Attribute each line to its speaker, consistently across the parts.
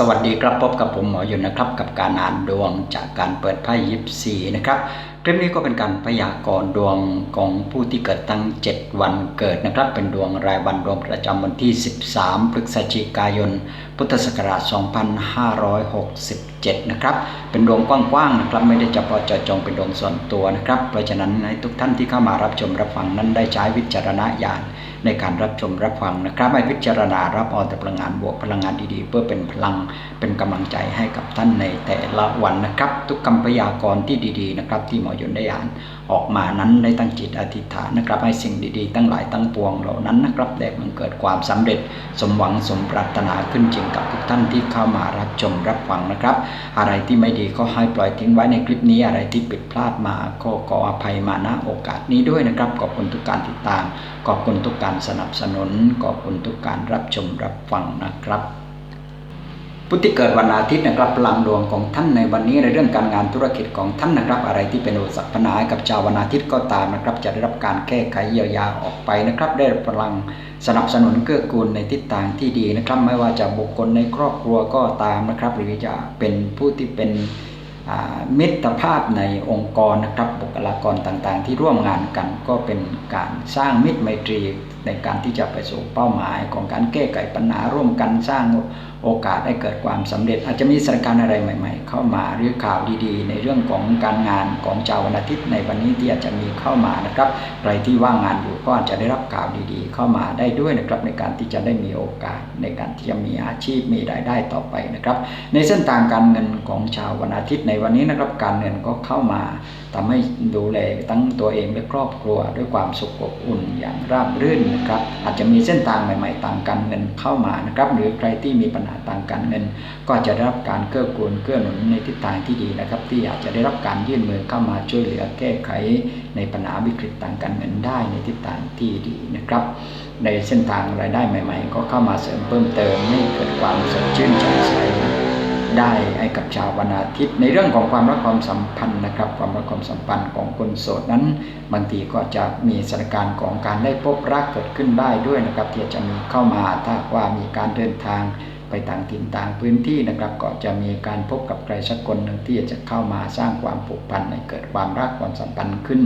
Speaker 1: สวัสดีครับพบกับผมหมอยุนนะครับกับการอ่านดวงจากการเปิดไพ่ยิปซีนะครับคลิปนี้ก็เป็นการพยากรณ์ดวงของผู้ที่เกิดตั้ง 7 วันเกิดนะครับ เป็นดวงรายวันดวงประจำวันที่ 13 พฤศจิกายน พุทธศักราช 2567นะครับเป็นดวงกว้างๆนะครับไม่ได้จะพอเจาะจงเป็นดวงส่วนตัวนะครับเพราะฉะนั้นในทุกท่านที่เข้ามารับชมรับฟังนั้นได้ใช้วิจารณญาณในการรับชมรับฟังนะครับให้พิจารณารับเอาแต่พลังงานบวกพลังงานดีๆ เพื่อเป็นพลังเป็นกำลังใจให้กับท่านในแต่ละวันนะครับ ทุกคำพยากรณ์ที่ดีๆนะครับที่หมอยนได้อ่าน ออกมานั้นได้ตั้งจิตอธิษฐานนะครับให้สิ่งดีๆ ตั้งหลายตั้งปวงเหล่านั้นนะครับได้บังเกิดความสำเร็จ สมหวังสมปรารถนาขึ้นจริงกับทุกท่านที่เข้ามารับชมรับฟังนะครับ อะไรที่ไม่ดีก็ให้ปล่อยทิ้งไว้ในคลิปนี้อะไรที่ผิดพลาดมาก็ขออภัยมาณโอกาสนี้ด้วยนะครับขอบคุณทุกการติดตาม ขอบคุณทุกการสนับสนุน ขอบคุณทุกการรับชมรับฟังนะครับ พุทธิเกิดวันอาทิตย์นะครับพลังดวงของท่านในวันนี้ในเรื่องการงานธุรกิจของท่านนะครับอะไรที่เป็นอุปสรรคปัญหากับชาววันอาทิตย์ก็ตามนะครับ จะได้รับการแก้ไขเยียวยาออกไปนะครับ ได้พลังสนับสนุนเกื้อกูลในทิศทางที่ดีนะครับ ไม่ว่าจะบุคคลในครอบครัวก็ตามนะครับ หรือจะเป็นผู้ที่เป็นมิตรภาพในองค์กรนะครับบุคลากรต่างๆ ที่ร่วมงานกันก็เป็นการสร้างมิตรไมตรีในการที่จะไปสู่เป้าหมายของการแก้ไขปัญหาร่วมกันสร้างโอกาสให้เกิดความสำเร็จ อาจจะมีสถานการณ์อะไรใหม่ ๆ เข้ามาหรือข่าวดีๆ ในเรื่องของการงานของชาววันอาทิตย์ในวันนี้ที่อาจจะมีเข้ามานะครับใครที่ว่างงานอยู่ก็อาจจะได้รับข่าวดีๆ เข้ามาได้ด้วยนะครับในการที่จะได้มีโอกาสในการที่จะมีอาชีพมีรายได้ต่อไปนะครับ ในเส้นทางการเงินของชาววันอาทิตย์ในวันนี้นะครับการเงินก็เข้ามาทำให้ดูแลทั้งตัวเองและครอบครัวด้วยความสุขอบอุ่นอย่างราบรื่นนะครับอาจจะมีเส้นทางใหม่ ๆ ต่างการเงินเข้ามานะครับหรือใครที่มีปัญหาต่างการเงิน ก็จะได้รับการเกื้อกูลเกื้อหนุนในทิศทางที่ดีนะครับ ที่อาจจะได้รับการยื่นมือเข้ามาช่วยเหลือแก้ไข ในปัญหาวิกฤตต่างการเงินได้ในทิศทางที่ดีนะครับ ในเส้นทางรายได้ใหม่ ๆ ก็เข้ามาเสริมเพิ่มเติมให้เกิดความสดชื่นแจ่มใสได้ให้กับชาววันอาทิตย์ในเรื่องของความรักความสัมพันธ์นะครับ ความรักความสัมพันธ์ของคนโสดนั้น บางทีก็จะมีสถานการณ์ของการได้พบรักเกิดขึ้นได้ด้วยนะครับ ที่จะมีเข้ามาถ้าว่ามีการเดินทาง ไปต่างถิ่นต่างพื้นที่นะครับ ก็จะมีการพบกับใครสักคนหนึ่งที่จะเข้ามาสร้างความผูกพันให้เกิดความรักความสัมพันธ์ขึ้น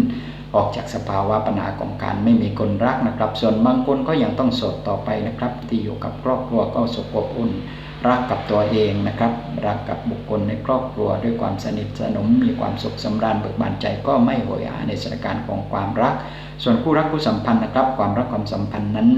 Speaker 1: ออกจากสภาวะปัญหาของการไม่มีคนรักนะครับ ส่วนบางคนก็ยังต้องโสดต่อไปนะครับ ที่อยู่กับครอบครัวก็สุขอบอุ่นรักกับตัวเองนะครับ รักกับบุคคลในครอบครัวด้วยความสนิทสนมมีความสุขสำราญเบิกบานใจก็ไม่โหยหาในสถานการณ์ของความรัก ส่วนคู่รักคู่สัมพันธ์นะครับ ความรักความสัมพันธ์นั้น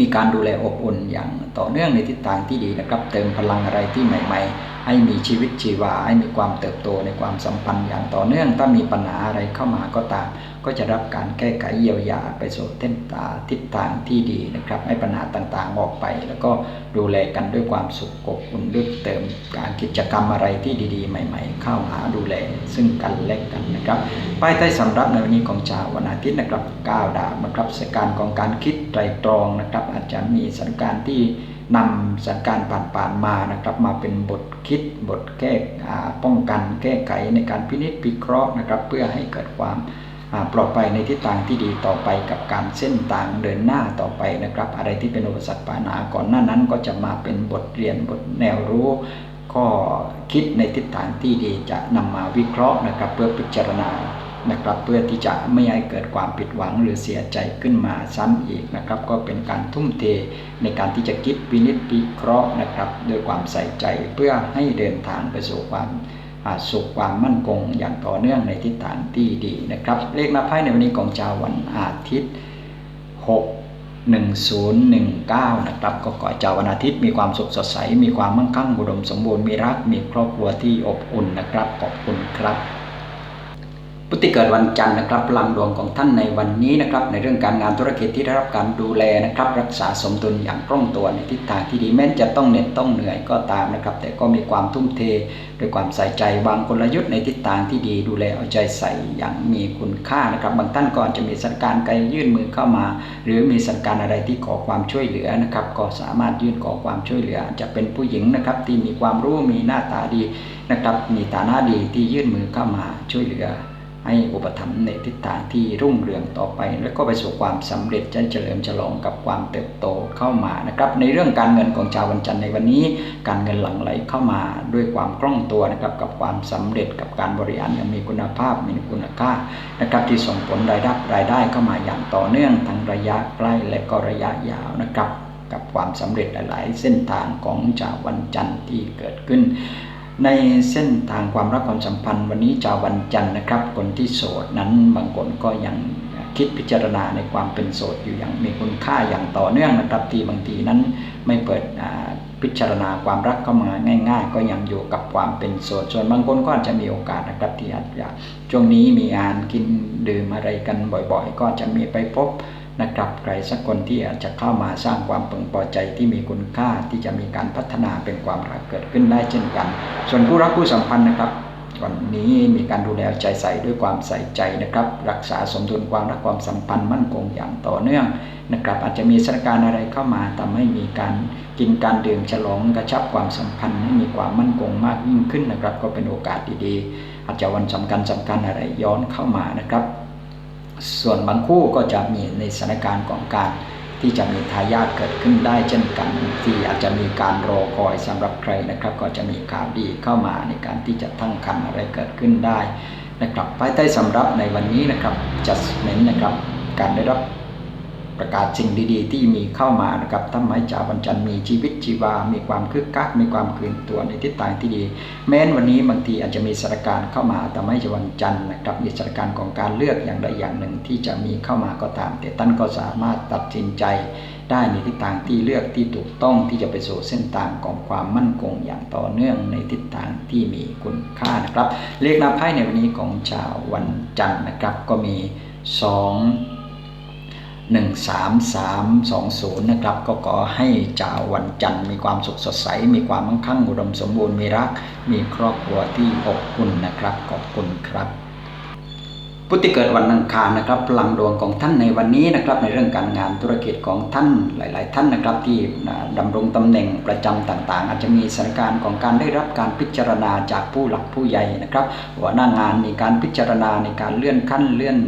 Speaker 1: มีการดูแลอบอุ่นอย่างต่อเนื่องในทิศทางที่ดีนะครับ เติมพลังอะไรที่ใหม่ ๆ ให้มีชีวิตชีวาให้มีความเติบโตในความสัมพันธ์อย่างต่อเนื่องถ้ามีปัญหาอะไรเข้ามาก็ตาม ก็จะรับการแก้ไขเยียวยาไปสู่เส้นตาทิศทางที่ดีนะครับ ให้ปัญหาต่างๆออกไป แล้วก็ดูแลกันด้วยความสุขอบอุ่นด้วยเติมการกิจกรรมอะไรที่ดีๆ ใหม่ ๆ เข้าหาดูแลซึ่งกันและกันนะครับป้ายใต้สำรับในวันนี้ของชาววันอาทิตย์นะครับ9ดาวนะครับสการของการคิดไตรตรองนะครับ อาจจะมีสถานการณ์ที่นำสถานการณ์ผ่านๆมานะครับ มาเป็นบทคิดบทแก้ป้องกันแก้ไขในการพินิจพิเคราะห์นะครับ เพื่อให้เกิดความ ปลอดภัยในทิศทางที่ดีต่อไปกับการเส้นทางเดินหน้าต่อไปนะครับ อะไรที่เป็นอุปสรรคปัญหาก่อนหน้านั้นก็จะมาเป็นบทเรียนบทแนวรู้ก็คิดในทิศทางที่ดีจะนำมาวิเคราะห์นะครับ เพื่อพิจารณานะครับเพื่อที่จะไม่ให้เกิดความผิดหวังหรือเสียใจขึ้นมาซ้ำอีกนะครับ ก็เป็นการทุ่มเทในการที่จะคิดวินิจพิเคราะห์นะครับด้วยความใส่ใจเพื่อให้เดินทางไปสู่ความ สุขความมั่นคงอย่างต่อเนื่องในทิศทางที่ดีนะครับ เลขนับไพ่ในวันนี้ของชาววันอาทิตย์ 6 1019 นะครับ ก็ขอเจ้าวันอาทิตย์มีความสุขสดใส มีความมั่งคั่งอุดมสมบูรณ์มีรัก มีครอบครัวที่อบอุ่นนะครับ ขอบคุณครับ พุติเกิดวันจันทร์นะครับพลังดวงของท่านในวันนี้นะครับ ในเรื่องการงานธุรกิจที่ได้รับการดูแลนะครับ รักษาสมดุลอย่างคล่องตัวในทิศทางที่ดีแม้จะต้องเหน็ดต้องเหนื่อยก็ตามนะครับ แต่ก็มีความทุ่มเทด้วยความใส่ใจวางกลยุทธ์ในทิศทางที่ดีดูแลเอาใจใส่อย่างมีคุณค่านะครับ บางท่านก็จะมีสถานการณ์การยื่นมือเข้ามา หรือมีสถานการอะไรที่ขอความช่วยเหลือนะครับ ก็สามารถยื่นขอความช่วยเหลือ จะเป็นผู้หญิงนะครับที่มีความรู้มีหน้าตาดีนะครับ มีฐานะดีที่ยื่นมือเข้ามาช่วยเหลือ ให้อุปถัมภ์ในทิศทางที่รุ่งเรืองต่อไป แล้วก็ไปสู่ความสำเร็จจะเฉลิมฉลองกับความเติบโตเข้ามานะครับ ในเรื่องการเงินของชาววันจันทร์ในวันนี้ การเงินหลั่งไหลเข้ามาด้วยความคล่องตัวนะครับกับความสำเร็จกับการบริหารอย่างมีคุณภาพมีคุณค่านะครับที่ส่งผลรายได้รายได้เข้ามาอย่างต่อเนื่องทั้งระยะใกล้และก็ระยะยาวนะครับกับความสำเร็จหลาย ๆ เส้นทางของชาววันจันทร์ที่เกิดขึ้น ในเส้นทางความรักความสัมพันธ์ วันนี้ชาววันจันทร์นะครับ คนที่โสดนั้นบางคนก็ยังคิดพิจารณาในความเป็นโสดอยู่อย่างมีคุณค่าอย่างต่อเนื่องนะครับที่บางทีนั้นไม่เปิดพิจารณาความรักเข้ามาง่าย ๆ ก็ยังอยู่กับความเป็นโสดส่วนบางคนก็อาจจะมีโอกาสนะครับที่อาจจะช่วงนี้มีงานกินดื่มอะไรกันบ่อย ๆ ก็จะมีไปพบ นะครับใครสักคนที่อาจจะเข้ามาสร้างความพึงพอใจที่มีคุณค่าที่จะมีการพัฒนาเป็นความรักเกิดขึ้นได้เช่นกัน ส่วนผู้รักผู้สัมพันธ์นะครับวันนี้มีการดูแลใจใส่ด้วยความใส่ใจนะครับ รักษาสมดุลความรักความสัมพันธ์มั่นคงอย่างต่อเนื่องนะครับ อาจจะมีสถานการณ์อะไรเข้ามาทำให้มีการกินการดื่มฉลองกระชับความสัมพันธ์ให้มีความมั่นคงมากยิ่งขึ้นนะครับ ก็เป็นโอกาสดีๆ อาจจะวันสำคัญสำคัญอะไรย้อนเข้ามานะครับ ส่วนบางคู่ก็จะมีในสถานการณ์ของการที่จะมีทายาทเกิดขึ้นได้เช่นกัน ที่อาจจะมีการรอคอยสำหรับใครนะครับ ก็จะมีข่าวดีเข้ามาในการที่จะตั้งครรภ์อะไรเกิดขึ้นได้นะครับภายใต้สำหรับในวันนี้นะครับจัดเน้นนะครับการได้รับ ประกาศสิ่งดีๆ ที่มีเข้ามานะครับทำให้ชาวบัญจันมีชีวิตชีวา มีความคึกคัก มีความคืนตัวในทิศทางที่ดี แม้นวันนี้บางทีอาจจะมีสถานการณ์เข้ามาทำให้ชาวบัญจันนะครับ มีสถานการณ์ของการเลือกอย่างใดอย่างหนึ่งที่จะมีเข้ามาก็ตาม แต่ท่านก็สามารถตัดสินใจได้ในทิศทางที่เลือกที่ถูกต้องที่จะไปสู่เส้นทางของความมั่นคงอย่างต่อเนื่องในทิศทางที่มีคุณค่านะครับ เลขนับไพ่ในวันนี้ของชาววันจันทร์นะครับ ก็มี 2 13320 นะครับ ก็ขอให้จ้าวันจันทร์มีความสุขสดใส มีความมั่งคั่งอุดมสมบูรณ์มีรัก มีครอบครัวที่อบอุ่นนะครับ ขอบคุณครับผู้ที่เกิดวันอังคารนะครับพลังดวงของท่านในวันนี้นะครับในเรื่องการงานธุรกิจของท่านหลาย ๆ ท่านนะครับที่ดำรงตำแหน่งประจำต่าง ๆ อาจจะมีสถานการณ์ของการได้รับการพิจารณาจากผู้หลักผู้ใหญ่นะครับหัวหน้างานมีการพิจารณาในการเลื่อนขั้นเลื่อน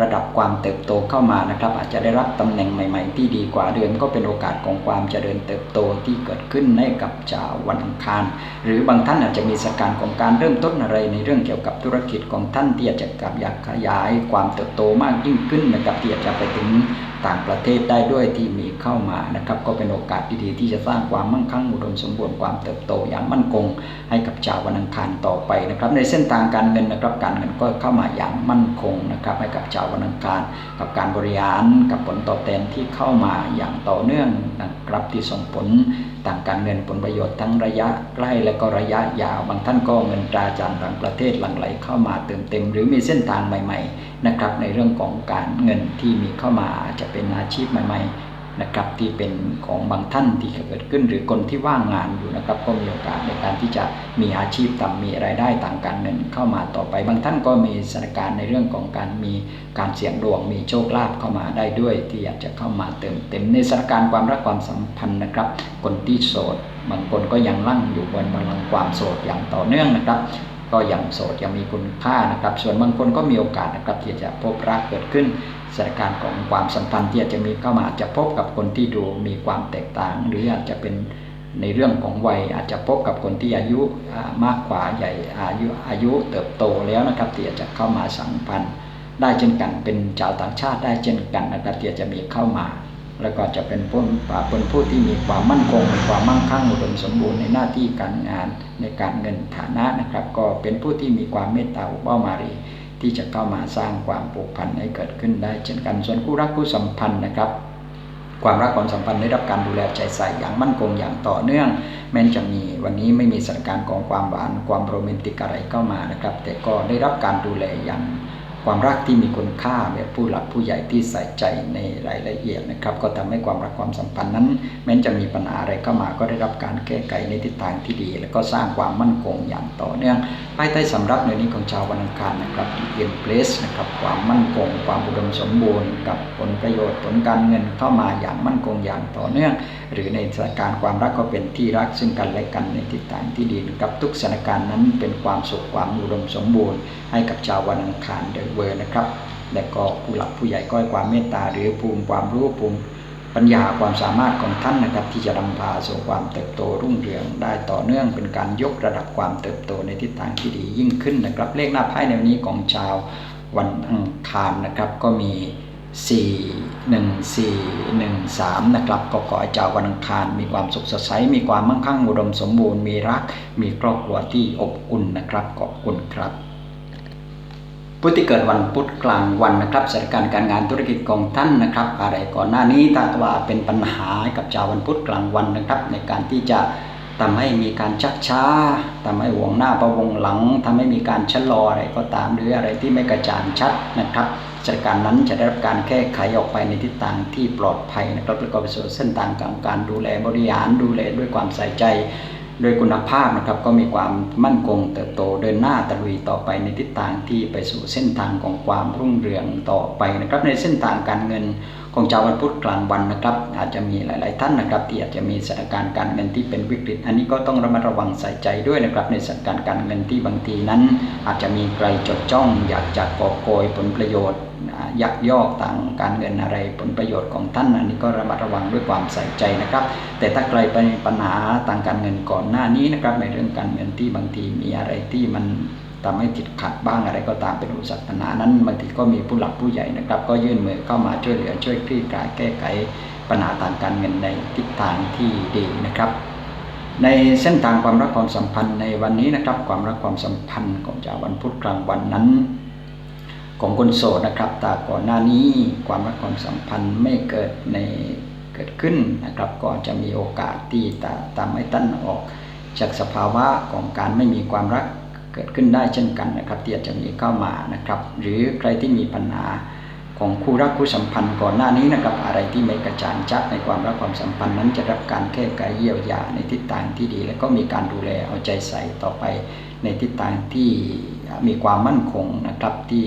Speaker 1: ระดับความเติบโตเข้ามานะครับ อาจจะได้รับตำแหน่งใหม่ ๆ ที่ดีกว่าเดิมก็เป็นโอกาสของความเจริญเติบโตที่เกิดขึ้นในกับชาววันอังคาร หรือบางท่านอาจจะมีสกการ์ของการเริ่มต้นอะไรในเรื่องเกี่ยวกับธุรกิจของท่านที่อาจจะกับอยากขยาย ความเติบโตมากยิ่งขึ้นนะครับที่อาจจะไปถึง ต่างประเทศได้ด้วยที่มีเข้ามานะครับ ก็เป็นโอกาสดีๆที่จะสร้างความมั่งคั่งอุดมสมบูรณ์ความเติบโตอย่างมั่นคง ให้กับชาววันอังคารต่อไปนะครับ ในเส้นทางการเงินนะครับการเงินก็เข้ามาอย่างมั่นคงนะครับให้กับชาววันอังคาร กับการบริหารกับผลตอบแทนที่เข้ามาอย่างต่อเนื่องนะครับที่ส่งผล ต่างการเงินผลประโยชน์ทั้งระยะใกล้และก็ระยะยาว บางท่านก็เงินตราจากต่างประเทศหลั่งไหลเข้ามาเติมเต็ม หรือมีเส้นทางใหม่ ๆ นะครับ ในเรื่องของการเงินที่มีเข้ามาจะเป็นอาชีพใหม่ ๆ นะครับที่เป็นของบางท่านที่เกิดขึ้น หรือคนที่ว่างงานอยู่นะครับ ก็มีโอกาสในการที่จะมีอาชีพทำมีรายได้ต่างการเงินเข้ามาต่อไป บางท่านก็มีสถานการณ์ในเรื่องของการมีการเสี่ยงดวง มีโชคลาภเข้ามาได้ด้วย ที่อยากจะเข้ามาเติมเต็มในสถานการณ์ความรักความสัมพันธ์นะครับ คนที่โสดบางคนก็ยังลั่งอยู่บนบัลลังก์ความโสดอย่างต่อเนื่องนะครับ ก็ยังโสดยังมีคุณค่านะครับ ส่วนบางคนก็มีโอกาสนะครับที่จะพบรักเกิดขึ้นสถานการณ์ของความสัมพันธ์ที่อาจจะมีเข้ามาอาจจะพบกับคนที่ดูมีความแตกต่าง หรืออาจจะเป็นในเรื่องของวัยอาจจะพบกับคนที่อายุมากกว่าใหญ่อายุอายุเติบโตแล้วนะครับที่อาจจะเข้ามาสัมพันธ์ ได้เช่นกันเป็นชาวต่างชาติได้เช่นกันนะครับที่จะมีเข้ามา แล้วก็จะเป็นผู้เป็นผู้ที่มีความมั่นคงมีความมั่งคั่งอุดมสมบูรณ์ในหน้าที่การงานในการเงินฐานะนะครับ ก็เป็นผู้ที่มีความเมตตาเบ้ามารีที่จะเข้ามาสร้างความผูกพันให้เกิดขึ้นได้ เช่นกันส่วนคู่รักคู่สัมพันธ์นะครับ ความรักความสัมพันธ์ได้รับการดูแลใจใส่อย่างมั่นคงอย่างต่อเนื่อง แม้จะมีวันนี้ไม่มีสถานการณ์ของความหวานความโรแมนติกอะไรเข้ามานะครับ แต่ก็ได้รับการดูแลอย่าง ความรักที่มีคุณค่าแบบผู้หลักผู้ใหญ่ที่ใส่ใจในรายละเอียดนะครับ ก็ทำให้ความรักความสัมพันธ์นั้น แม้จะมีปัญหาอะไรเข้ามาก็ได้รับการแก้ไขในทิศทางที่ดี แล้วก็สร้างความมั่นคงอย่างต่อเนื่องภายใต้สำรับในนี้ของชาววันอังคารนะครับเอ็นเพลสนะครับความมั่นคง ความอุดมสมบูรณ์ กับผลประโยชน์ผลการเงินเข้ามาอย่างมั่นคงอย่างต่อเนื่อง หรือในสถานการณ์ความรักก็เป็นที่รักซึ่งกันและกันในทิศทางที่ดีนะครับทุกสถานการณ์นั้นเป็นความสุขความอุดมสมบูรณ์ ให้กับชาววันอังคารเดอะเวอร์นะครับ และก็ผู้หลักผู้ใหญ่ก็ให้ความเมตตาหรือภูมิความรู้ภูมิปัญญาความสามารถของท่านนะครับ ที่จะนำพาสู่ความเติบโตรุ่งเรืองได้ต่อเนื่องเป็นการยกระดับความเติบโตในทิศทางที่ดียิ่งขึ้นนะครับ เลขหน้าไพ่ในวันนี้ของชาววันอังคารนะครับก็มี 4 1 4 1 3 นะครับ ก็ขอให้เจ้าวันอังคาร มีความสุขสดใส มีความมั่งคั่งอุดมสมบูรณ์ มีรัก มีครอบครัวที่อบอุ่นนะครับ ขอบคุณครับผู้ที่เกิดวันพุธกลางวันนะครับสถานการณ์การงานธุรกิจของท่านนะครับ อะไรก่อนหน้านี้ถ้าว่าเป็นปัญหากับชาววันพุธกลางวันนะครับ ในการที่จะ ทำให้มีการชักช้าทำให้วงหน้าประวงหลังทำให้มีการชะลออะไรก็ตามหรืออะไรที่ไม่กระจ่างชัดนะครับจากการนั้นจะได้รับการแก้ไขออกไปในทิศทางที่ปลอดภัยนะครับประกอบไปสู่เส้นทางของการดูแลบริหารดูแลด้วยความใส่ใจ โดยคุณภาพนะครับก็มีความมั่นคงเติบโตเดินหน้าตะลุยต่อไปในทิศทางที่ไปสู่เส้นทางของความรุ่งเรืองต่อไปนะครับ ในเส้นทางการเงินของชาววันพุธกลางวันนะครับ อาจจะมีหลาย ๆ ท่านนะครับ ที่อาจจะมีสถานการณ์การเงินที่เป็นวิกฤต อันนี้ก็ต้องระมัดระวังใส่ใจด้วยนะครับ ในสถานการณ์การเงินที่บางทีนั้น อาจจะมีใครจดจ้อง อยากจะกอบโกยผลประโยชน์ ยักยอกต่างการเงินอะไรผลประโยชน์ของท่านอันนี้ก็ระมัดระวังด้วยความใส่ใจนะครับ แต่ถ้าใครเป็นปัญหาทางการเงินก่อนหน้านี้นะครับในเรื่องการเงินที่บางทีมีอะไรที่มันทำให้ติดขัดบ้างอะไรก็ตามเป็นอุปสรรคปัญหานั้นบางทีก็มีผู้หลักผู้ใหญ่นะครับ ก็ยื่นมือเข้ามาช่วยเหลือช่วยคลี่คลายแก้ไขปัญหาทางการเงินในทิศทางที่ดีนะครับ ในเส้นทางความรักความสัมพันธ์ในวันนี้นะครับ ความรักความสัมพันธ์ของชาววันพุธกลางวันนั้น ของคนโสดนะครับแต่ก่อนหน้านี้ความรักความสัมพันธ์ไม่เกิดในเกิดขึ้นนะครับ ก็จะมีโอกาสที่จะทำให้ท่านออก จากสภาวะของการไม่มีความรักเกิดขึ้นได้เช่นกันนะครับที่อาจจะมีเข้ามานะครับ หรือใครที่มีปัญหาของคู่รักคู่สัมพันธ์ก่อนหน้านี้นะครับ อะไรที่ไม่กระจ่างชัดในความรักความสัมพันธ์นั้นจะรับการแก้ไขเยียวยาในทิศทางที่ดี และก็มีการดูแลเอาใจใส่ต่อไปในทิศทางที่มีความมั่นคงนะครับที่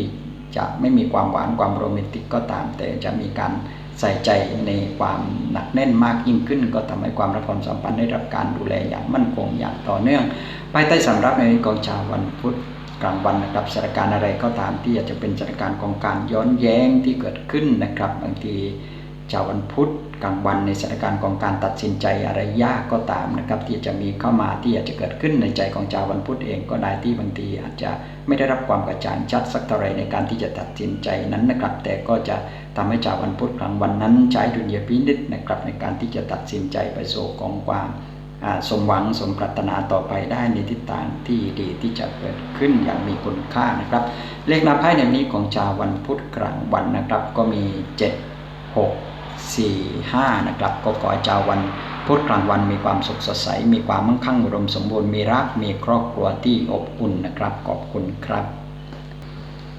Speaker 1: จะไม่มีความหวานความโรแมนติกก็ตาม แต่จะมีการใส่ใจในความหนักแน่นมากยิ่งขึ้น ก็ทำให้ความรักความสัมพันธ์ได้รับการดูแลอย่างมั่นคงอย่างต่อเนื่องภายใต้สำรับในกองชาววันพุธกลางวันนะครับสถานการณ์อะไรก็ตามที่อาจจะเป็นสถานการณ์ของการย้อนแย้งที่เกิดขึ้นนะครับบางที ชาววันพุธกลางวันในสถานการณ์ของการตัดสินใจอะไรยากก็ตามนะครับ ที่จะมีเข้ามาที่อาจจะเกิดขึ้นในใจของชาววันพุธเองก็ได้ที่บางทีอาจจะไม่ได้รับความกระจ่างชัดสักเท่าไรในการที่จะตัดสินใจนั้นนะครับ แต่ก็จะทำให้ชาววันพุธกลางวันนั้นใช้ดุลยพินิจนะครับในการที่จะตัดสินใจไปสู่ของความสมหวังสมปรารถนาต่อไปได้ในทิศทางที่ดีที่จะเกิดขึ้นอย่างมีคุณค่านะครับ เลขนับไพ่ในนี้ของชาววันพุธกลางวันนะครับ ก็มี 7 6 4 5นะครับก็ขอให้ชาววันพุธกลางวันมีความสุขสดใส มีความมั่งคั่งอุดมสมบูรณ์มีรักมีครอบครัวที่อบอุ่นนะครับขอบคุณครับ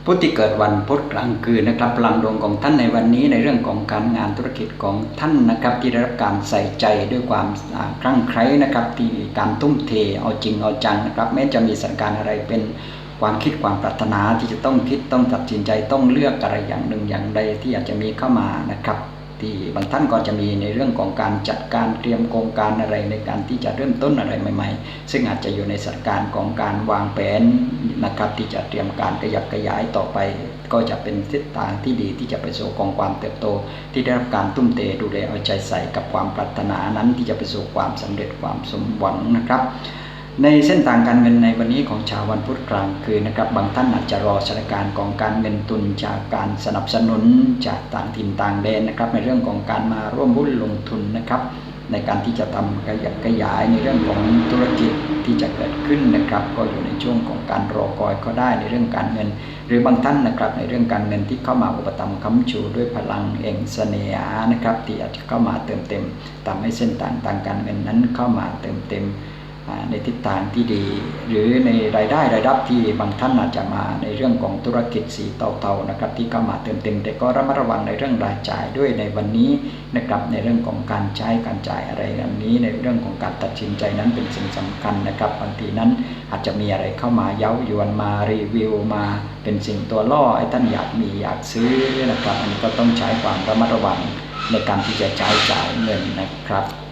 Speaker 1: ผู้ที่เกิดวันพุธกลางคืนนะครับพลังดวงของท่านในวันนี้ในเรื่องของการงานธุรกิจของท่านนะครับ ที่ได้รับการใส่ใจด้วยความคลั่งไคล้นะครับ ที่การทุ่มเทเอาจริงเอาจังนะครับ แม้จะมีสถานการณ์อะไรเป็นความคิดความปรารถนาที่จะต้องคิดต้องตัดสินใจต้องเลือกอะไรอย่างหนึ่งอย่างใดที่อยาจจะมีเข้ามานะครับ ที่บางท่านก็จะมีในเรื่องของการจัดการเตรียมโครงการอะไรในการที่จะเริ่มต้นอะไรใหม่ ๆ ซึ่งอาจจะอยู่ในสถานการณ์ของการวางแผนนะครับที่จะเตรียมการขยับขยายต่อไป ก็จะเป็นทิศทางที่ดีที่จะไปสู่กองความเติบโต ที่ได้รับการตุ้มเตดูแลเอาใจใส่กับความปรารถนานั้นที่จะไปสู่ความสำเร็จความสมหวังนะครับ ในเส้นทางการเงินในวันนี้ของชาววันพุธกลางคืนนะครับ บางท่านอาจจะรอสถานการณ์ของการเงินทุนจากการสนับสนุนจากต่างถิ่นต่างแดนนะครับ ในเรื่องของการมาร่วมหุ้นลงทุนนะครับ ในการที่จะทำขยับขยายในเรื่องของธุรกิจที่จะเกิดขึ้นนะครับ ก็อยู่ในช่วงของการรอคอยก็ได้ในเรื่องการเงิน หรือบางท่านนะครับในเรื่องการเงินที่เข้ามาอุปถัมภ์ค้ำชูด้วยพลังเองเสน่หานะครับที่อาจจะเข้ามาเติมเต็มทำให้เส้นทางทางการเงินนั้นเข้ามาเติมเต็ม ในทิศทางที่ดี หรือในรายได้รายรับที่บางท่านอาจจะมาในเรื่องของธุรกิจสีเตาๆนะครับที่เข้ามาเติมเต็มแต่ก็ระมัดระวังในเรื่องรายจ่ายด้วยในวันนี้นะครับในเรื่องของการใช้การจ่ายอะไรแบบนี้ในเรื่องของการตัดสินใจนั้นเป็นสิ่งสำคัญนะครับบางทีนั้นอาจจะมีอะไรเข้ามาเย้ายวนมารีวิวมาเป็นสิ่งตัวล่อให้ท่านอยากมีอยากซื้อนะครับอันนี้ก็ต้องใช้ความระมัดระวังในการที่จะใช้จ่ายเงินนะครับ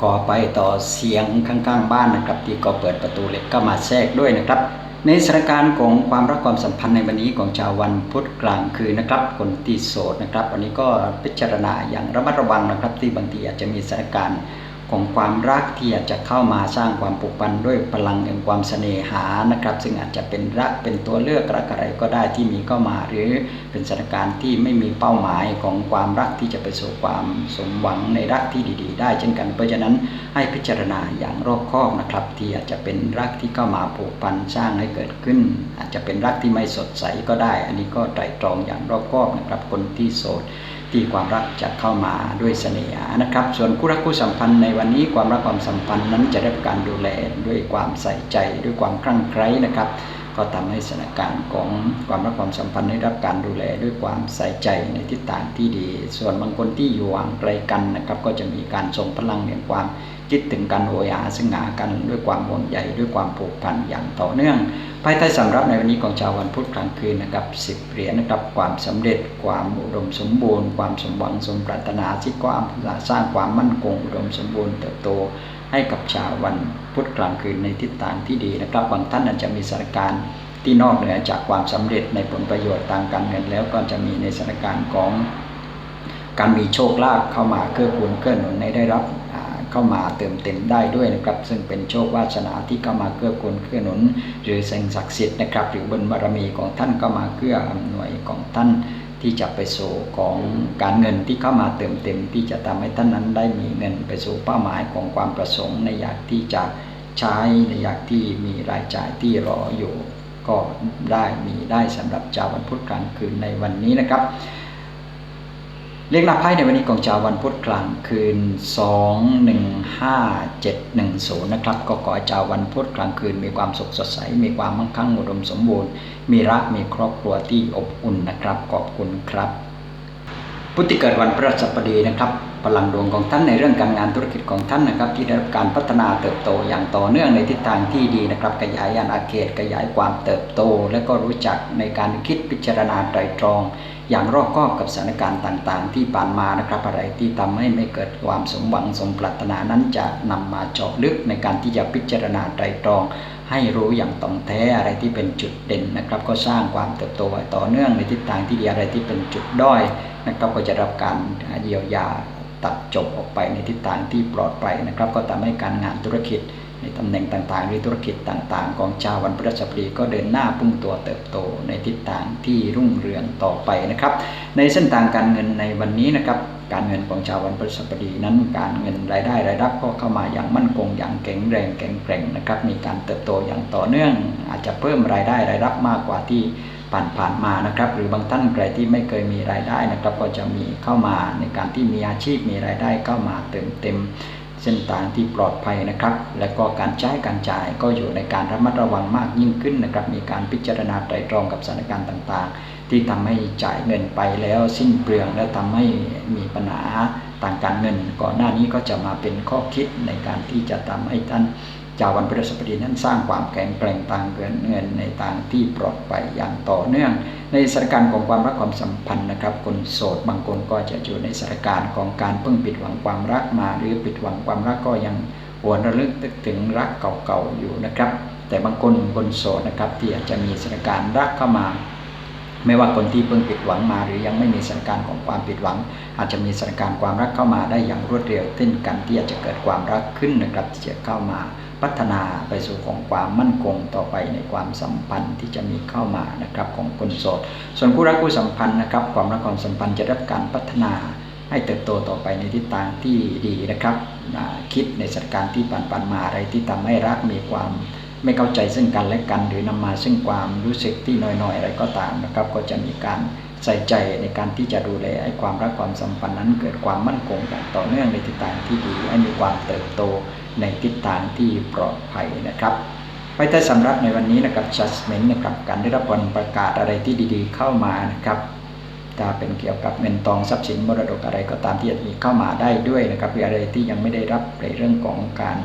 Speaker 1: ขอไปต่อเสียงข้างๆบ้านนะครับ ที่ก็เปิดประตูเหล็กก็มาแทรกด้วยนะครับ ในสถานการณ์ของความรักความสัมพันธ์ในวันนี้ของชาววันพุธกลางคืนนะครับ คนที่โสดนะครับวันนี้ก็พิจารณาอย่างระมัดระวังนะครับ ที่บางทีอาจจะมีสถานการณ์ ของความรักที่อาจจะเข้ามาสร้างความผูกพันด้วยพลังแห่งความเสน่หานะครับ ซึ่งอาจจะเป็นรักเป็นตัวเลือกรักอะไรก็ได้ที่มีเข้ามา หรือเป็นสถานการณ์ที่ไม่มีเป้าหมายของความรักที่จะไปสู่ความสมหวังในรักที่ดี ๆ ได้เช่นกัน เพราะฉะนั้นให้พิจารณาอย่างรอบคอบนะครับ ที่อาจจะเป็นรักที่เข้ามาผูกพันสร้างให้เกิดขึ้น อาจจะเป็นรักที่ไม่สดใสก็ได้ อันนี้ก็ไตรตรองอย่างรอบคอบนะครับคนที่โสด ที่ความรักจะเข้ามาด้วยเสน่หานะครับ ส่วนคู่รักคู่สัมพันธ์ในวันนี้ความรักความสัมพันธ์นั้นจะได้รับการดูแลด้วยความใส่ใจด้วยความคลั่งไคล้นะครับ ก็ทำให้สถานการณ์ของความรักความสัมพันธ์ได้รับการดูแลด้วยความใส่ใจในทิศทางที่ดี ส่วนบางคนที่อยู่ห่างไกลกันนะครับ ก็จะมีการส่งพลังแห่งความ คิดถึงกันโอยหาซึ่งหากันด้วยความห่วงใยด้วยความผูกพันอย่างต่อเนื่อง ภายใต้สำรับในวันนี้ของชาววันพุธกลางคืนนะครับสิบเหรียญนะครับความสำเร็จความอุดมสมบูรณ์ ความสมหวังสมปรารถนาที่ความสร้างความมั่นคงอุดมสมบูรณ์เติบโตให้กับชาววันพุธกลางคืนในทิศทางที่ดีนะครับบางท่านอาจจะมีสถานการณ์ที่นอกเหนือจากความสำเร็จในผลประโยชน์ทางการเงินแล้วก็จะมีในสถานการณ์ของการมีโชคลาภเข้ามาเกื้อกูลเกื้อหนุนในได้รับ เข้ามาเติมเต็มได้ด้วยนะครับ ซึ่งเป็นโชควาสนาที่เข้ามาเกื้อกูลเกื้อหนุน หรือสิ่งศักดิ์สิทธิ์นะครับ หรือบุญบารมีของท่านก็มาเกื้ออำนวยของท่านที่จะไปสู่ของการเงินที่เข้ามาเติมเต็ม ที่จะทำให้ท่านนั้นได้มีเงินไปสู่เป้าหมายของความประสงค์ในอยากที่จะใช้ในอยากที่มีรายจ่ายที่รออยู่ ก็ได้มีได้สำหรับเจ้าวันพุธกลางคืนในวันนี้นะครับ เลขลับไพ่ในวันนี้ของชาววันพุธกลางคืน 215710 นะครับ ก็ขอให้ชาววันพุธกลางคืนมีความสุขสดใส มีความมั่งคั่งอุดมสมบูรณ์ มีรักมีครอบครัวที่อบอุ่นนะครับ ขอบคุณครับพุทธิเกิดวันพฤหัสบดีนะครับพลังดวงของท่านในเรื่องการงานธุรกิจของท่านนะครับ ที่ได้รับการพัฒนาเติบโตอย่างต่อเนื่องในทิศทางที่ดีนะครับ ขยายอาณาเขตขยายความเติบโต และก็รู้จักในการคิดพิจารณาไตรตรอง อย่างรอบคอบกับสถานการณ์ต่าง ๆ ที่ผ่านมานะครับอะไรที่ทำให้ไม่เกิดความสมหวังสมปรารถนานั้นจะนำมาเจาะลึกในการที่จะพิจารณาไตรตรอง ให้รู้อย่างตรงแท้อะไรที่เป็นจุดเด่นนะครับ ก็สร้างความเติบโตต่อเนื่องในทิศทางที่ดีอะไรที่เป็นจุดด้อยนะครับก็จะรับการเยียวยาตัดจบออกไปในทิศทางที่ปลอดภัยนะครับ ก็ทำให้การงานธุรกิจ ตำแหน่งต่างๆ หรือธุรกิจต่างๆ ของชาววันพฤหัสบดีก็เดินหน้าพุ่งตัวเติบโตในทิศทางที่รุ่งเรืองต่อไปนะครับ ในเส้นทางการเงินในวันนี้นะครับการเงินของชาววันพฤหัสบดีนั้นการเงินรายได้รายรับก็เข้ามาอย่างมั่นคงอย่างแข็งแรงแข็งแกร่งนะครับมีการเติบโตอย่างต่อเนื่อง อาจจะเพิ่มรายได้รายรับมากกว่าที่ผ่านผ่านมานะครับ หรือบางท่านใครที่ไม่เคยมีรายได้นะครับ ก็จะมีเข้ามาในการที่มีอาชีพมีรายได้เข้ามาเติมเต็ม เส้นทางที่ปลอดภัยนะครับ และก็การใช้การจ่ายก็อยู่ในการระมัดระวังมากยิ่งขึ้นนะครับ มีการพิจารณาไตรตรองกับสถานการณ์ต่างๆ ที่ทำให้จ่ายเงินไปแล้วสิ้นเปลืองและทำให้มีปัญหาต่างการเงิน ก่อนหน้านี้ก็จะมาเป็นข้อคิดในการที่จะทำให้ท่าน จาวันพฤหัสบดีนั้นสร้างความแข็งแกร่งทางเงินเงินในทางที่ปลอดภัยอย่างต่อเนื่อง ในสถานการณ์ของความรักความสัมพันธ์นะครับ คนโสดบางคนก็จะอยู่ในสถานการณ์ของการเพิ่งปิดหวังความรักมา หรือปิดหวังความรักก็ยังหวนระลึกถึงรักเก่าๆอยู่นะครับ แต่บางคนคนโสดนะครับที่อาจจะมีสถานการณ์รักเข้ามาไม่ว่าคนที่เพิ่งผิดหวังมาหรือยังไม่มีสถานการณ์ของความผิดหวัง อาจจะมีสถานการณ์ความรักเข้ามาได้อย่างรวดเร็วเช่นกันที่อาจจะเกิดความรักขึ้นนะครับที่จะเข้ามา พัฒนาไปสู่ของความมั่นคงต่อไปในความสัมพันธ์ที่จะมีเข้ามานะครับของคนโสด ส่วนคู่รักคู่สัมพันธ์นะครับ ความรักความสัมพันธ์จะรับการพัฒนาให้เติบโตต่อไปในทิศทางที่ดีนะครับ คิดในสถานการณ์ที่ผ่านๆมาอะไรที่ทำให้รักมีความไม่เข้าใจซึ่งกันและกันหรือนำมาซึ่งความรู้สึกที่น้อยๆอะไรก็ตามนะครับ ก็จะมีการใส่ใจในการที่จะดูแลให้ความรักความสัมพันธ์นั้น เกิดความมั่นคงอย่างต่อเนื่องในทิศทางที่ดีให้มีความเติบโตในทิศทางที่ปลอดภัยนะครับไปแต่สำหรับในวันนี้นะครับ judgment นะครับการได้รับผลประกาศอะไรที่ดีๆ เข้ามานะครับถ้าเป็นเกี่ยวกับเงินทองทรัพย์สินมรดกอะไรก็ตามที่จะมีเข้ามาได้ด้วยนะครับหรืออะไรที่ยังไม่ได้รับในเรื่องของการ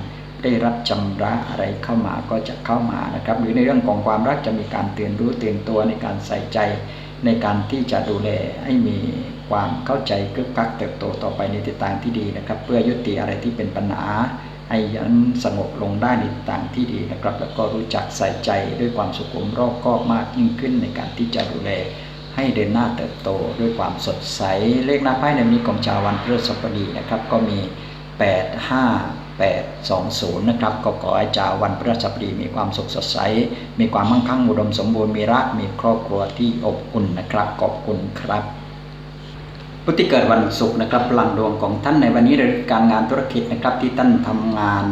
Speaker 1: ได้รับชำระอะไรเข้ามาก็จะเข้ามานะครับ หรือในเรื่องของความรักจะมีการเตือนรู้เตือนตัวในการใส่ใจ ในการที่จะดูแลให้มีคความเข้าใจกึกกักเติบโตต่อไปในทิศทางที่ดีนะครับ เพื่อยุติอะไรที่เป็นปัญหา ให้ยันสงบลงได้ในทิศทางที่ดีนะครับ แล้วก็รู้จักใส่ใจด้วยความสุขุมรอบคอบมากยิ่งขึ้นในการที่จะดูแลให้เดินหน้าเติบโตด้วยความสดใส เลขหน้าไพ่ในนี้ของชาววันพฤหัสบดีนะครับ ก็มี 8 5 8 2 0 นะครับ ก็ขอให้ชาววันพฤหัสบดีมีความสุขสดใส มีความมั่งคั่งอุดมสมบูรณ์มีรักมีครอบครัวที่อบอุ่นนะครับขอบคุณครับ พุทธิเกิดวันศุกร์นะครับพลังดวงของท่านในวันนี้เรื่องการงานธุรกิจนะครับที่ท่านทำงาน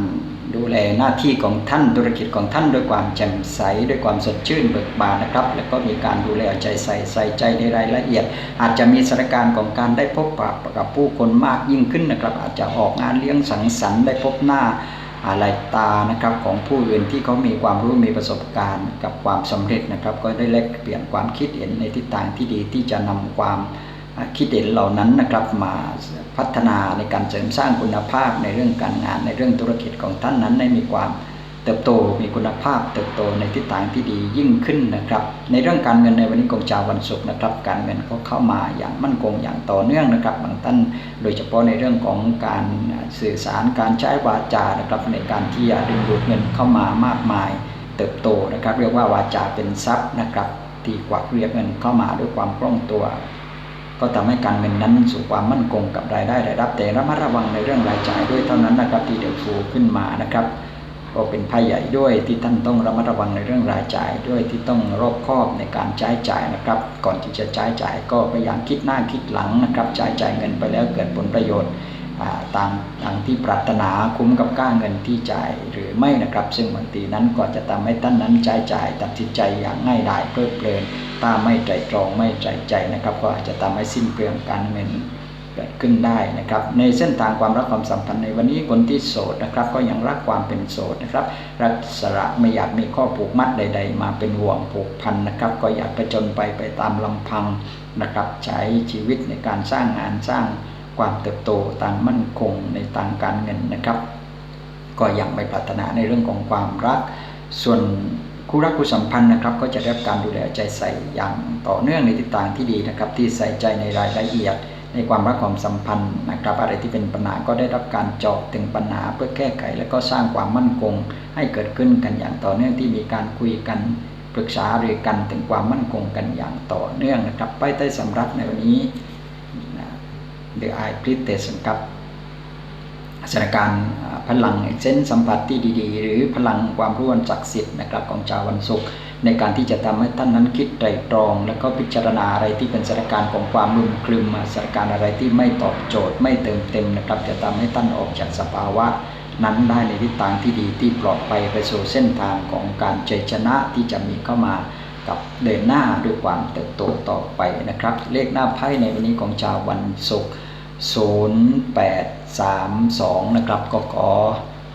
Speaker 1: ดูแลหน้าที่ของท่านธุรกิจของท่านด้วยความแจ่มใสด้วยความสดชื่นเบิกบานนะครับ แล้วก็มีการดูแลใจใส่ใส่ใจในรายละเอียด อาจจะมีสถานการณ์ของการได้พบปะกับผู้คนมากยิ่งขึ้นนะครับ อาจจะออกงานเลี้ยงสังสรรค์ได้พบหน้าอะไรตานะครับของผู้อื่นที่เขามีความรู้มีประสบการณ์กับความสำเร็จนะครับ ก็ได้แลกเปลี่ยนความคิดเห็นในทิศทางที่ดีที่จะนำความ คิดเห็นเหล่านั้นนะครับมาพัฒนาในการเสริมสร้างคุณภาพในเรื่องการงาน ในเรื่องธุรกิจของท่านนั้นได้มีความเติบโตมีคุณภาพเติบโตในทิศทางที่ดียิ่งขึ้นนะครับ ในเรื่องการเงินในวันนี้กองจาวันศุกร์นะครับ การเงินก็เข้ามาอย่างมั่นคงอย่างต่อเนื่องนะครับบางท่านโดยเฉพาะในเรื่องของการสื่อสารการใช้วาจานะครับในการที่จะดึงดูดเงินเข้ามามากมาย เติบโตนะครับ เรียกว่าวาจาเป็นทรัพย์นะครับ ที่กวักเรียกเงินเข้ามาด้วยความคล่องตัว ก็ทำให้การเงินนั้นสู่ความมั่นคงกับรายได้รายรับ แต่ระมัดระวังในเรื่องรายจ่ายด้วยเท่านั้นนะครับที่เดือดฟูขึ้นมานะครับ ก็เป็นภัยใหญ่ด้วยที่ท่านต้องระมัดระวังในเรื่องรายจ่ายด้วยที่ต้องรอบคอบในการใช้จ่ายนะครับ ก่อนที่จะใช้จ่ายก็พยายามคิดหน้าคิดหลังนะครับใช้จ่ายเงินไปแล้วเกิดผลประโยชน์ ตามทางที่ปรารถนาคุ้มกับก้าเงินที่จ่ายหรือไม่นะครับ ซึ่งบางทีนั้นก็จะทำให้ท่านนั้นใช้จ่ายตัดสินใจอย่างง่ายดายเพลิดเพลินถ้าไม่ใจตรองไม่ใจใจนะครับ ก็อาจจะทำให้สิ้นเปลืองการเงินเกิดขึ้นได้นะครับ ในเส้นทางความรักความสัมพันธ์ในวันนี้คนที่โสดนะครับ ก็ยังรักความเป็นโสดนะครับ รักสระไม่อยากมีข้อผูกมัดใด ๆ มาเป็นห่วงผูกพันนะครับ ก็อยากไปจนไปไปตามลำพังนะครับ ใช้ชีวิตในการสร้างงานสร้าง ความเติบโตตามมั่นคงในทางการเงินนะครับ ก็ยังไม่ปรารถนาในเรื่องของความรัก ส่วนคู่รักคู่สัมพันธ์นะครับ ก็จะได้รับการดูแลใจใส่อย่างต่อเนื่องในทิศทางที่ดีนะครับ ที่ใส่ใจในรายละเอียด ในความรักความสัมพันธ์นะครับ อะไรที่เป็นปัญหาก็ได้รับการเจาะถึงปัญหาเพื่อแก้ไข และก็สร้างความมั่นคง ให้เกิดขึ้นกันอย่างต่อเนื่องที่มีการคุยกันปรึกษาหรือกันถึงความมั่นคงกันอย่างต่อเนื่องนะครับไปใต้สำรับในวันนี้ The Eye p r i t e s ครับสถานการณ์พลังเส้นสัมผัสที่ดี ๆ หรือพลังความรู้วันศักดิ์สิทธิ์นะครับของชาววันศุกร์ในการที่จะทำให้ท่านนั้นคิดไตรตรอง แล้วก็พิจารณาอะไรที่เป็นสถานการณ์ของความรุ่มคลึมสถานการณ์อะไรที่ไม่ตอบโจทย์ ไม่เติมเต็มนะครับ จะทำให้ท่านออกจากสภาวะ นั้นได้ในทิศทางที่ดีที่ปลอดภัยไปสู่เส้นทางของการใจชนะที่จะมีเข้ามากับเดินหน้าด้วยความเติบโตต่อไปนะครับ เลขหน้าไพ่ในวันนี้ของชาววันศุกร์ 0832 นะครับก็ขอ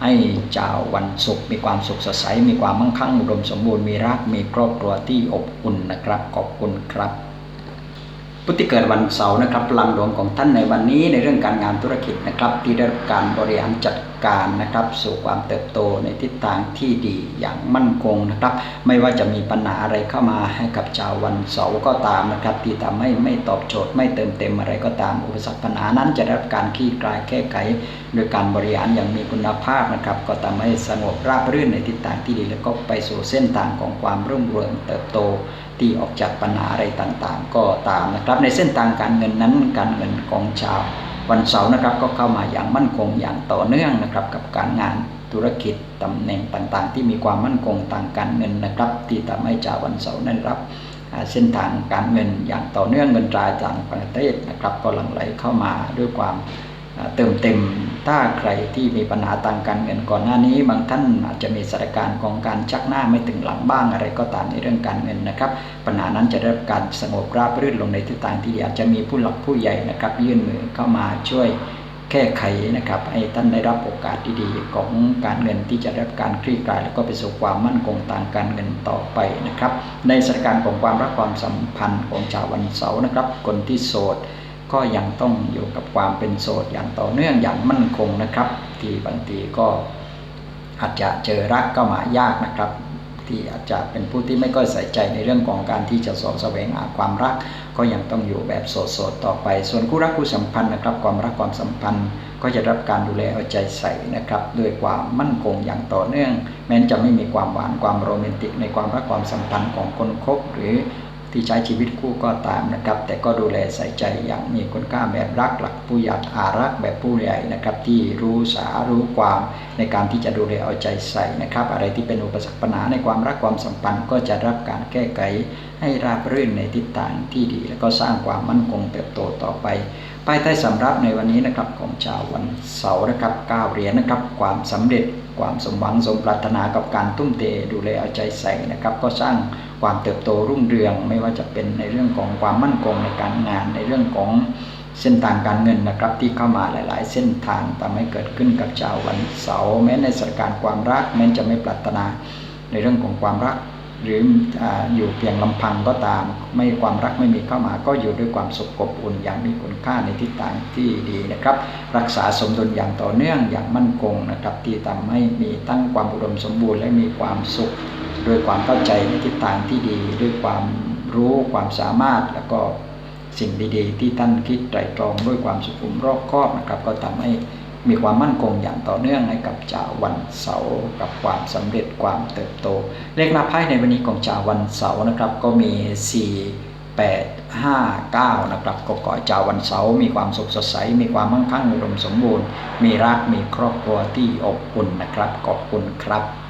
Speaker 1: ให้ชาววันศุกร์มีความสุขสดใส มีความมั่งคั่งอุดมสมบูรณ์มีรักมีครอบครัวที่อบอุ่นนะครับ ขอบคุณครับ พุทธิเกิดวันเสาร์นะครับพลังดวงของท่านในวันนี้ในเรื่องการงานธุรกิจนะครับ ที่ได้รับการบริหารจัดการนะครับสู่ความเติบโตในทิศทางที่ดีอย่างมั่นคงนะครับ ไม่ว่าจะมีปัญหาอะไรเข้ามาให้กับชาววันเสาร์ก็ตามนะครับ ที่ทำให้ไม่ตอบโจทย์ไม่เติมเต็มอะไรก็ตาม อุปสรรคปัญหานั้นจะได้รับการคลี่คลายแก้ไข โดยการบริหารอย่างมีคุณภาพนะครับ ก็ทำให้สงบราบรื่นในทิศทางที่ดี แล้วก็ไปสู่เส้นทางของความรุ่งเรืองเติบโต ที่ออกจากปัญหาอะไรต่างๆ ก็ตามนะครับ ในเส้นทางการเงินนั้นการเงินของชาววันเสาร์นะครับก็เข้ามาอย่างมั่นคงอย่างต่อเนื่องนะครับ กับการงานธุรกิจตำแหน่งต่างๆ ที่มีความมั่นคงทางการเงินนะครับ ที่ทำให้ชาววันเสาร์นั้นรับเส้นทางการเงินอย่างต่อเนื่องเงินตราจากประเทศนะครับ ก็หลั่งไหลเข้ามาด้วยความ เติมเต็มถ้าใครที่มีปัญหาทางการเงินก่อนหน้านี้ บางท่านอาจจะมีสถานการณ์ของการชักหน้าไม่ถึงหลังบ้างอะไรก็ตามในเรื่องการเงินนะครับ ปัญหานั้นจะได้รับการสงบราบรื่นลงในทิศทางที่ดีอาจจะมีผู้หลักผู้ใหญ่นะครับ ยื่นมือเข้ามาช่วยแก้ไขนะครับให้ท่านได้รับโอกาสดีๆ ของการเงินที่จะได้รับการคลี่คลาย แล้วก็ไปสู่ความมั่นคงทางการเงินต่อไปนะครับ ในสถานการณ์ของความรักความสัมพันธ์ของชาววันเสาร์นะครับ คนที่โสด ก็ยังต้องอยู่กับความเป็นโสดอย่างต่อเนื่องอย่างมั่นคงนะครับ ที่บางทีก็อาจจะเจอรักก็มายากนะครับ ที่อาจจะเป็นผู้ที่ไม่ก็ใส่ใจในเรื่องของการที่จะสอบแสวงหาความรัก ก็ยังต้องอยู่แบบโสดๆต่อไป ส่วนคู่รักคู่สัมพันธ์นะครับ ความรักความสัมพันธ์ก็จะรับการดูแลเอาใจใส่นะครับด้วยความมั่นคงอย่างต่อเนื่อง แม้จะไม่มีความหวานความโรแมนติกในความรักความสัมพันธ์ของคนคบหรือ ที่ใช้ชีวิตคู่ก็ตามนะครับ แต่ก็ดูแลใส่ใจอย่างมีคุณค่าแบบรักหลักผู้ใหญ่อารักแบบผู้ใหญ่นะครับ ที่รู้สารู้ความในการที่จะดูแลเอาใจใส่นะครับ อะไรที่เป็นอุปสรรคปัญหาในความรักความสัมพันธ์ก็จะรับการแก้ไขให้ราบรื่นในทิศทางที่ดี แล้วก็สร้างความมั่นคงเติบโตต่อไปป้ายใต้สำรับในวันนี้นะครับของชาววันเสาร์นะครับ9เหรียญนะครับ ความสำเร็จความสมหวังสมปรารถนากับการตุ้มเตดูแลเอาใจใส่นะครับ ก็สร้าง ความเติบโตรุ่งเรือง ไม่ว่าจะเป็นในเรื่องของความมั่นคงในการงาน ในเรื่องของเส้นทางการเงินนะครับ ที่เข้ามาหลาย ๆ เส้นทางทำให้เกิดขึ้นกับชาววันเสาร์แม้ในสถานการณ์ความรักแม้จะไม่ปรารถนาในเรื่องของความรัก หรือออยู่เพียงลำพังก็ตาม ไม่ความรักไม่มีเข้ามาก็อยู่ด้วยความสุขอบอุ่นอย่างมีคุณค่าในทิศทางที่ดีนะครับ รักษาสมดุลอย่างต่อเนื่องอย่างมั่นคงนะครับที่ทำให้มีตั้งความอุดมสมบูรณ์และมีความสุข ด้วยความเข้าใจในทิศทางที่ดี ด้วยความรู้ความสามารถแล้วก็สิ่งดีๆ ที่ท่านคิดไตรตรองด้วยความสุขุมรอบคอบนะครับ ก็ทำให้มีความมั่นคงอย่างต่อเนื่องให้กับชาววันเสาร์กับความสำเร็จความเติบโต เลขน้าไพ่ในวันนี้ของชาววันเสาร์นะครับ ก็มี 4 8 5 9นะครับก็ขอให้ชาววันเสาร์มีความสุขสดใส มีความมั่งคั่งอุดมสมบูรณ์ มีรักมีครอบครัวที่อบอุ่นนะครับขอบคุณครับ